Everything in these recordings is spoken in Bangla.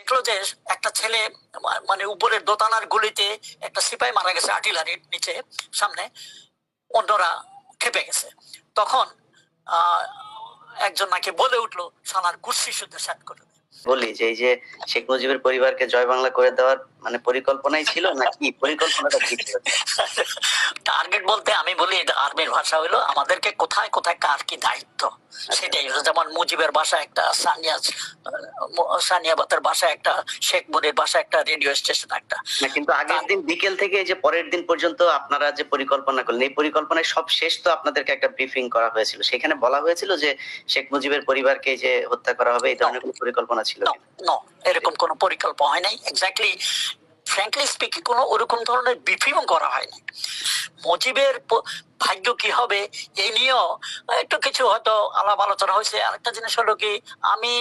দেখল যে একটা ছেলে মানে উপরের দোতানার গুলিতে একটা সিপাই মারা গেছে আর্টিলারির নিচে, সামনে অন্যরা খেপে গেছে তখন একজন নাকি বলে উঠল সালার কুর্সি শুদ্ধ সাত করে। বলি যে, এই যে শেখ মুজিবের পরিবারকে জয় বাংলা করে দেওয়ার মানে পরিকল্পনাই ছিল নাকি পরিকল্পনাটা কি ছিল? টার্গেট বলতে আমি বলি এটা আর্মির ভাষা হলো আমাদেরকে কোথায় কোথায় কার কি দায়িত্ব? সেটাই হলো যেমন মুজিবের বাসা একটা সানিয়া সানিয়াবাতের বাসা একটা শেখ মুনির বাসা একটা রেডিও স্টেশন একটা। কিন্তু আগের দিন বিকেল থেকে যে পরের দিন পর্যন্ত আপনারা যে পরিকল্পনা করলেন এই পরিকল্পনায় সব শেষ তো আপনাদেরকে একটা ব্রিফিং করা হয়েছিল। সেখানে বলা হয়েছিল যে শেখ মুজিবের পরিবারকে যে হত্যা করা হবে এই ধরনের কোনো পরিকল্পনা ছিল? নো এরকম কোনো পরিকল্পনা হয় নাই। এক্স্যাক্টলি ফ্র্যাঙ্কলি স্পিকিং কোনো ওরকম ধরনের ব্রিফিংও করা হয়নি। মজিবের ভাগ্য কি হবে এই নিয়েও একটু কিছু হয়তো আলাপ আলোচনা হয়েছে। আরেকটা জিনিস হলো কি, আমি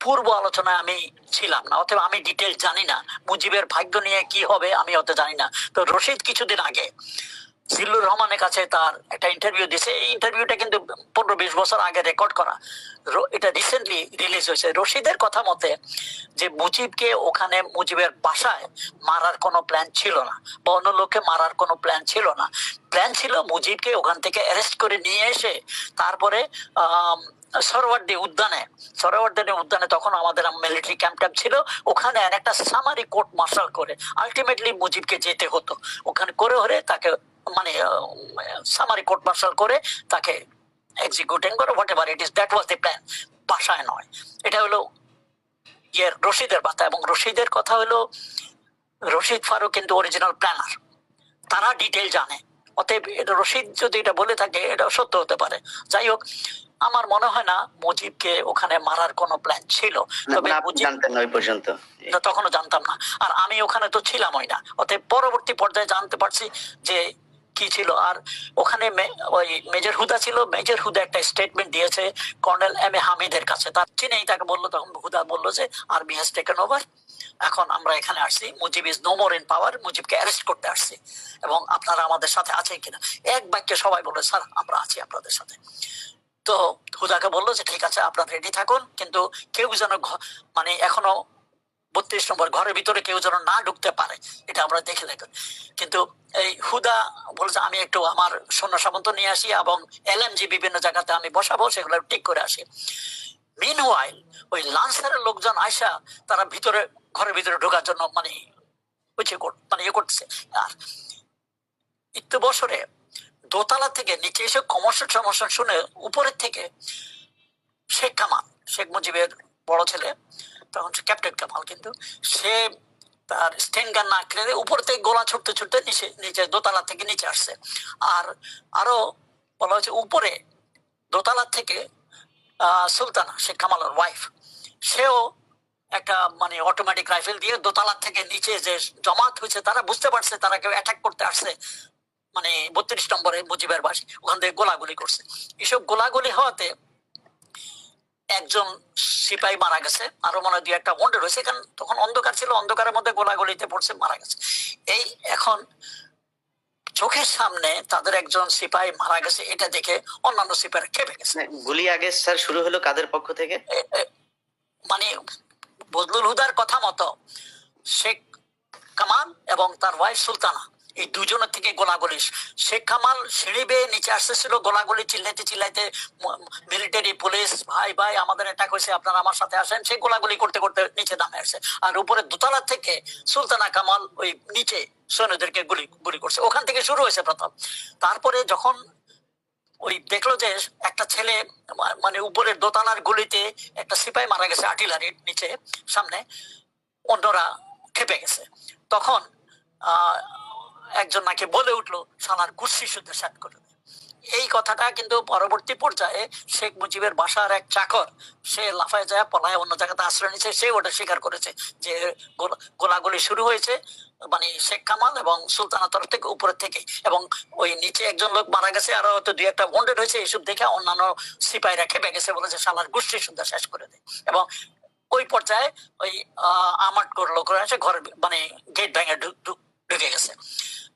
পূর্ব আলোচনায় আমি ছিলাম না, অথবা আমি ডিটেল জানি না, মুজিবের ভাগ্য নিয়ে কি হবে আমি অত জানি না। তো রশিদ কিছুদিন আগে জিল্লুর রহমানের কাছে তার একটা ইন্টারভিউ দিছে এই ইন্টারভিউটা কিন্তু পনেরো বিশ বছর আগে রেকর্ড করা। এটা রিসেন্টলি রিলিজ হয়েছে। রশিদের কথা মতে যে মুজিবকে ওখানে মুজিবের বাসায় মারার কোনো প্ল্যান ছিল না বা অন্য লোককে মারার কোনো প্ল্যান ছিল না। প্ল্যান ছিল মুজিবকে ওখান থেকে অ্যারেস্ট করে নিয়ে এসে তারপরে আম, সরওয়ার্দী উদ্যানে সরওয়ার্দী উদ্যানে তখন আমাদের মিলিটারি ক্যাম্প ট্যাম্প ছিল। ওখানে একটা সামারি কোর্ট মার্শাল করে আলটিমেটলি মুজিবকে যেতে হতো। ওখানে করে হলে তাকে মানে সামারি কোর্ট মার্শাল করে তাকে এক্সিকিউটিং করে whatever it is that was the plan বাসায় নয়। এটা হলো ইয়ের রশিদের কথা এবং রশিদের কথা হলো রশিদ ফারুক কিন্তু অরিজিনাল প্ল্যানার তারা ডিটেল জানে। অতএব এটা রশিদ যদি এটা বলে থাকে এটা সত্য হতে পারে। যাই হোক আমার মনে হয় না মুজিবকে ওখানে মারার কোনো প্ল্যান ছিল। তবে পর্যন্ত। তখনও জানতাম না। আর আমি ওখানে তো ছিলামই না। অতএব পরবর্তী পর্যায়ে জানতে পারছি যে কি ছিল? আর ওখানে ওই মেজর হুদা ছিল। মেজর হুদা একটা স্টেটমেন্ট দিয়েছে কর্নেল এম এ হামিদের কাছে। তার চিনেই তাকে বলল, তখন হুদা বলল যে আর্মি হ্যাজ টেকেন ওভার এখন আমরা এখানে আসছি। Mujib is no more in power মুজিবকে arrest করতে আসছি। এবং আপনারা আমাদের সাথে আছেন কিনা? এক বাক্যে সবাই বলে স্যার আমরা আছি আপনাদের সাথে। তো হুদাকে বলল যে, ঠিক আছে, আপনারা রেডি থাকুন। কিন্তু কেউ যেন মানে এখনও বত্রিশ নম্বর ঘরের ভিতরে কেউ যেন না ঢুকতে পারে, এটা আমরা দেখে দেখুন কিন্তু এই হুদা বলছে, আমি একটু আমার সৈন্য সামন্ত নিয়ে আসি এবং এলএমজি বিভিন্ন জায়গাতে আমি বসাবো, সেগুলো ঠিক করে আসি। মিন ওয়াইল ওই লান্সারের লোকজন আয়সা তারা ভিতরে, ঘরের ভিতরে ঢোকার জন্য মানে হচ্ছে মানে ইয়ে করতেছে। আর একটু বছরে দোতলা থেকে নিচে এসে কমার্শিয়াল সমস্যা শুনে উপরের থেকে শেখ কামাল, শেখ মুজিবের বড় ছেলে তখন সে ক্যাপ্টেন কামাল কিন্তু সে তার স্টেন গান না কেড়ে উপর থেকে গোলা ছুটতে ছুটতে নিচে নিচে দোতলা থেকে নিচে আসছে। আর আরও বলা হচ্ছে উপরে দোতলা থেকে সুলতানা শেখ কামালের ওয়াইফ সেও একটা মানে অটোমেটিক রাইফেল দিয়ে দোতলা থেকে নিচে যে জমাত হয়েছে, তারা বুঝতে পারছে, তারা কেউ অ্যাটাক করতে আসছে মানে বত্রিশ নম্বরে মুজিবের বাসী, ওখান থেকে গোলাগুলি করছে। এসব গোলাগুলি হওয়াতে একজন সিপাহী মারা গেছে আরও মনে হয় একটা ওয়ান্ডেড হয়েছে কারণ তখন অন্ধকার ছিল অন্ধকারের মধ্যে গোলাগুলিতে পড়ছে মারা গেছে। এই এখন চোখের সামনে তাদের একজন সিপাহী মারা গেছে এটা দেখে অন্যান্য সিপাহীরা খেপে গেছে। মানে গুলি আগে স্যার শুরু হলো কাদের পক্ষ থেকে? মানে বদলুল হুদার কথা মতো শেখ কামাল এবং তার ওয়াইফ সুলতানা। এই দুজনের থেকে গোলাগুলি। শেখ কামাল সিঁড়ি বেয়ে নিচে আসতেছিল গোলাগুলি চিল্লাইতে চিল্লাইতে মিলিটারি পুলিশ ভাই ভাই আমাদের অ্যাটাক হয়েছে আপনারা আমার সাথে আসেন। সেই গোলাগুলি করতে করতে নিচে নামে আসছে আর উপরে দোতলা থেকে সুলতানা কামাল ওই নিচে সৈন্যদেরকে গুলি গুলি করছে। ওখান থেকে শুরু হয়েছে প্রথম। তারপরে যখন ওই দেখল যে একটা ছেলে মানে উপরের দোতলার গুলিতে একটা সিপাই মারা গেছে আর্টিলারির নিচে সামনে অন্যরা খেপে গেছে। তখন আহ, একজন নাকি বলে উঠল সালার গুচ্ছি শুদ্ধ সেট করে দে। এই কথাটা কিন্তু পরবর্তী পর্যায়ে শেখ মুজিবের বাসার এক চাকর সে লাফায় যায় পলায় অন্য জায়গাতে আশ্রয় নিচ্ছে সে ওটা স্বীকার করেছে যে গোলাগুলি শুরু হয়েছে মানে শেখ কামাল এবং সুলতানা তরফ থেকে উপরের থেকে। এবং ওই নিচে একজন লোক মারা গেছে আরও হয়তো দুই একটা ওয়ান্ডেড হয়েছে এইসব দেখে অন্যান্য সিপাহীরা খেপে গেছে বলেছে সালার গোষ্ঠী সুদ্ধা শেষ করে দেয় এবং ওই পর্যায়ে ওই আহ, আমাট করল করে এসে ঘরের মানে গেট ভেঙে ঢুকে গেছে।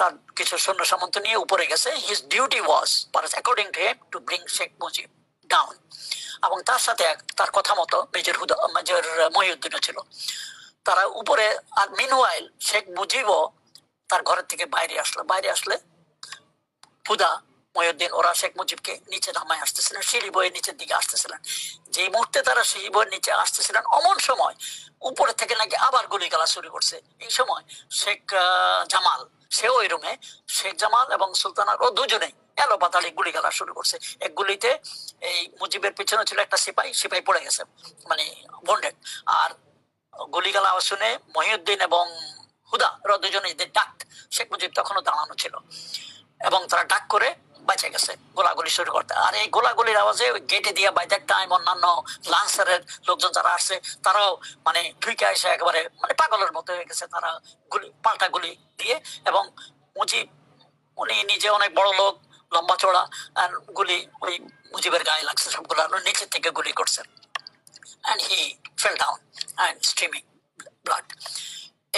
তার কিছু সৈন্য সামন্ত নিয়ে উপরে গেছে। His duty was according to him to bring Sheikh Mujib down এবং তার সাথে তার কথা মতো মেজর হুদা, মেজর মহিউদ্দিনও ছিল। তারা উপরে, আর মিনওয়াইল শেখ মুজিবও তার ঘরের থেকে বাইরে আসলো। বাইরে আসলে হুদা মহিউদ্দিন ওরা শেখ মুজিবকে নিচে নামায় আসতেছিলেন সিঁড়ি বইয়ের নিচের দিকে আসতেছিলেন যে মুহূর্তে তারা সিঁড়ি বয়ে নিচে আসতেছিলেন অমন সময় উপরে থেকে নাকি আবার গুলি গালা শুরু করছে। এই সময় শেখ জামাল, সেও ওই রুমে শেখ জামাল এবং সুলতানার ও দুজনেই এলো পাতালি গুলি গালা শুরু করছে। এক গুলিতে এই মুজিবের পিছনে ছিল একটা সিপাহী সিপাহী পড়ে গেছে মানে বন্ডেড আর গুলিগালা আওয়াজ শুনে মহিউদ্দিন এবং হুদা, ওরা দুজনে ডাক, শেখ মুজিব তখনও দাঁড়ানো ছিল। এবং তারা ডাক করে বেঁচে গেছে, গোলাগুলি শুরু করতে। আর এই গোলাগুলির আওয়াজে গেটে দিয়ে বাই দ্যাট টাইম অন্যান্য লান্সারের লোকজন যারা আসছে তারাও মানে ঢুকে এসে একেবারে মানে পাগলের মতো হয়ে গেছে। তারা গুলি, পাল্টা গুলি দিয়ে এবং মুজিব, উনি নিজে অনেক বড় লোক, লম্বা চড়া আর গুলি ওই মুজিবের গায়ে লাগছে সবগুলো নিচের থেকে গুলি করছে। And he fell down and streaming blood.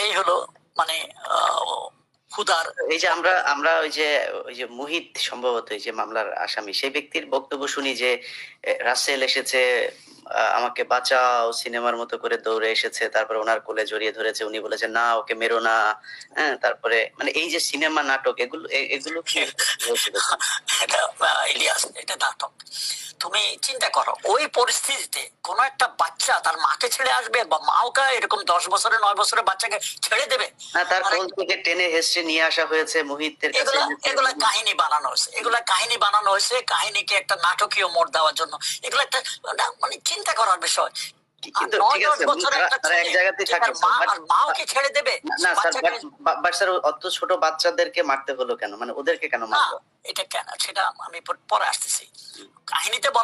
এই হলো মানে হুদার এই যে আমরা আমরা ওই যে ওই যে মুহিত সম্ভবত এই যে মামলার আসামি, সেই ব্যক্তির বক্তব্য শুনি যে রাসেল এসেছে আমাকে বাঁচাও, সিনেমার মতো করে দৌড়ে এসেছে, তারপরে ওনার কোলে জড়িয়ে ধরেছে, উনি বলেছেন, না, ওকে মেরো না। হ্যাঁ তারপরে মানে এই যে সিনেমা নাটক, এগুলো এগুলো কি? এটা ইলিয়াস, এটা নাটক। তুমি চিন্তা করো ওই পরিস্থিতিতে কোন একটা বাচ্চা তার মাকে ছেড়ে আসবে বা মাওকে এরকম দশ বছরের নয় বছরের বাচ্চাকে ছেড়ে দেবে? না তার মানে কোল থেকে টেনে হেসড়ে নিয়ে আসা হয়েছে মুহিতের এগুলা এগুলা কাহিনী বানানো হয়েছে এগুলা কাহিনী বানানো হয়েছে কাহিনীকে একটা নাটকীয় মোড় দেওয়ার জন্য। এগুলো একটা মানে চিন্তা করার বিষয়। মা ছেড়ে দেবে ছোট বাচ্চাদেরকে মারতে হলো কেন? মানে ওদেরকে কেন না এটা কেন? সেটা আমি পরে আসতেছি।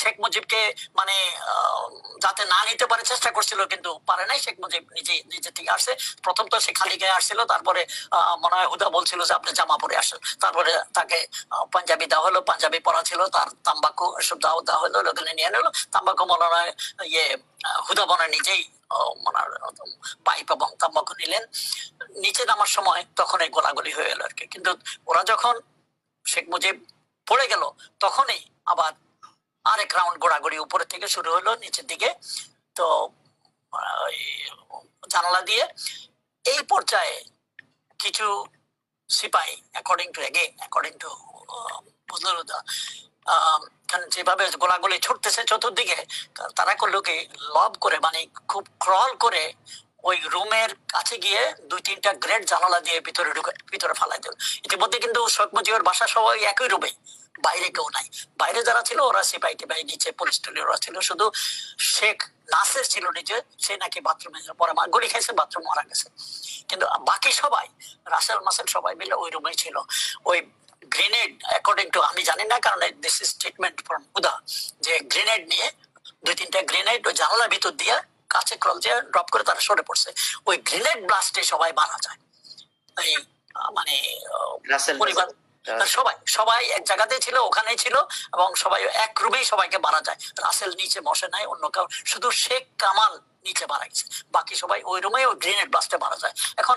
শেখ মুজিবকে মানে যাতে না নিতে পারে চেষ্টা করছিল, কিন্তু পারে নাই। শেখ মুজিব নিজে নিজে থেকে আসছে। প্রথম তো সে খালি গায়ে আসছিল, তারপরে মনে হয় হুদা বলছিল যে আপনি জামা পরে আসেন। তারপরে তাকে পাঞ্জাবি দেওয়া হলো, পাঞ্জাবি পরা ছিল, তার তাম্বাকু এসব দেওয়া দেওয়া হলো, ওখানে নিয়ে নিলো। তাম্বাকু মনে হয় ইয়ে হুদা মনে নিজেই পাইপ এবং তাম্বাকু নিলেন। নিচে নামার সময় তখন এই গোলাগুলি হয়ে এলো আর কি। কিন্তু ওরা যখন শেখ মুজিব পড়ে গেল, তখনই আবার আরেক রাউন্ড গোড়াগড়ি উপরে থেকে শুরু হলো, নিচের দিকে। তো জানালা দিয়ে এই পর্যায়ে কিছু সিপাহী according to again according to কারণ যেভাবে গোলাগুলি ছুটতেছে চতুর্দিকে তারা করল কি লব করে মানে খুব ক্রল করে ওই রুমের কাছে গিয়ে দুই তিনটা গ্রেড জানালা দিয়ে ভিতরে ঢুকে, ভিতরে ফালাই দিল। ইতিমধ্যে কিন্তু শেখ মুজিবের বাসা সবাই একই রুমে বাইরে কেউ নাই। বাইরে যারা ছিল ওরা সিপাই টিপাই নিচে পুলিশ টুলি ওরা ছিল শুধু শেখ নাসের ছিল নিজে। সে নাকি বাথরুমে পরে গুলি খাইছে বাথরুম মারা গেছে। কিন্তু বাকি সবাই রাসেল মাসেল সবাই মিলে ওই রুমে ছিল। ওই গ্রেনেড অ্যাকর্ডিং টু আমি জানি না কারণ দিস ইজ স্টেটমেন্ট ফ্রম উদা যে গ্রেনেড নিয়ে দুই তিনটা গ্রেনেড ওই জানালার ভিতর দিয়ে কাছে ক্রল দিয়ে ড্রপ করে তারা সরে পড়ছে। ওই গ্রেনেড ব্লাস্টে সবাই মারা যায়। এই মানে পরিবার। সবাই সবাই এক জায়গাতে ছিল ওখানে ছিল এবং সবাই এক রুমেই সবাইকে মারা যায়। রাসেল নিচে বসে নাই, অন্য কাউ, শুধু শেখ কামাল নিচে মারা গেছে। বাকি সবাই ওই রুমে ওই গ্রেনেড ব্লাস্টে মারা যায়। এখন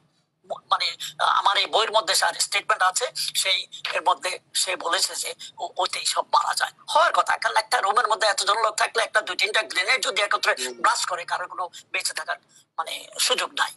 মানে আমার এই বইয়ের মধ্যে স্টেটমেন্ট আছে সেই এর মধ্যে সে বলেছে যে ওতেই সব মারা যায়। হওয়ার কথা কারণ একটা রুমের মধ্যে এতজন লোক থাকলে একটা দুই তিনটা গ্রেনেড যদি একত্রে ব্লাস্ট করে কারোর কোনো বেঁচে থাকার মানে সুযোগ নাই।